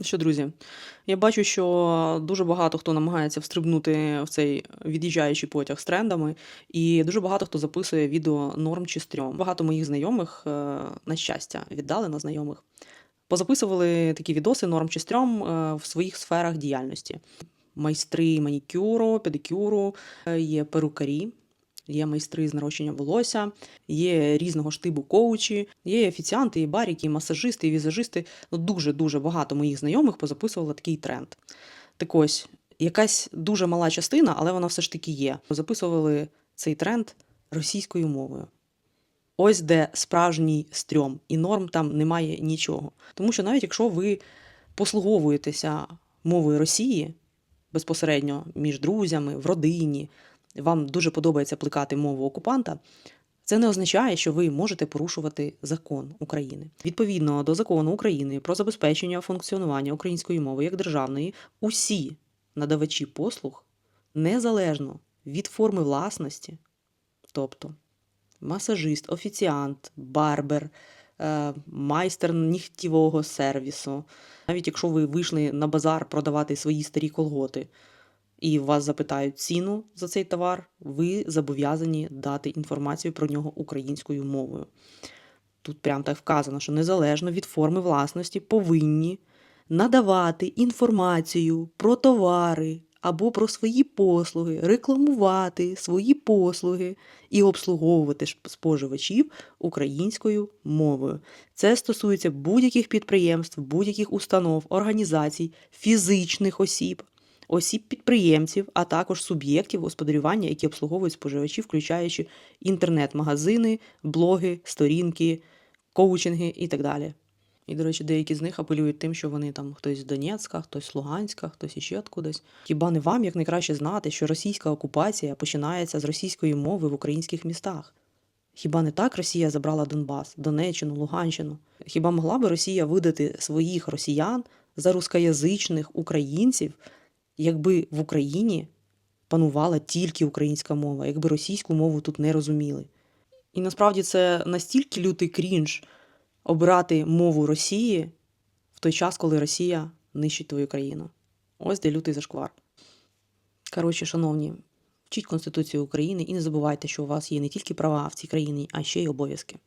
Що, друзі, я бачу, що дуже багато хто намагається встрибнути в цей від'їжджаючий потяг з трендами, і дуже багато хто записує відео норм чи стрьом. Багато моїх знайомих, е, на щастя, віддалено знайомих, позаписували такі відоси норм чи стрьом е, в своїх сферах діяльності. Майстри манікюру, педикюру, е, є перукарі, є майстри з нарощення волосся, є різного штибу коучі, є офіціанти, і баріки, і масажисти, і візажисти. Ну, дуже-дуже багато моїх знайомих позаписувало такий тренд. Так ось, якась дуже мала частина, але вона все ж таки є. Записували цей тренд російською мовою. Ось де справжній стрьом, і норм там немає нічого. Тому що навіть якщо ви послуговуєтеся мовою Росії безпосередньо між друзями, в родині, вам дуже подобається плекати мову окупанта, це не означає, що ви можете порушувати закон України. Відповідно до закону України про забезпечення функціонування української мови як державної, усі надавачі послуг незалежно від форми власності, тобто масажист, офіціант, барбер, е, майстер нігтєвого сервісу. Навіть якщо ви вийшли на базар продавати свої старі колготи, і вас запитають ціну за цей товар, ви зобов'язані дати інформацію про нього українською мовою. Тут прям так вказано, що незалежно від форми власності повинні надавати інформацію про товари або про свої послуги, рекламувати свої послуги і обслуговувати споживачів українською мовою. Це стосується будь-яких підприємств, будь-яких установ, організацій, фізичних осіб, осіб-підприємців, а також суб'єктів господарювання, які обслуговують споживачів, включаючи інтернет-магазини, блоги, сторінки, коучинги і так далі. І, до речі, деякі з них апелюють тим, що вони там хтось з Донецька, хтось з Луганська, хтось іще откудись. Хіба не вам як найкраще знати, що російська окупація починається з російської мови в українських містах? Хіба не так Росія забрала Донбас, Донеччину, Луганщину? Хіба могла би Росія видати своїх росіян за рускоязичних українців, якби в Україні панувала тільки українська мова, якби російську мову тут не розуміли? І насправді це настільки лютий крінж обирати мову Росії в той час, коли Росія нищить твою країну. Ось де лютий зашквар. Коротше, шановні, вчіть Конституцію України і не забувайте, що у вас є не тільки права в цій країні, а ще й обов'язки.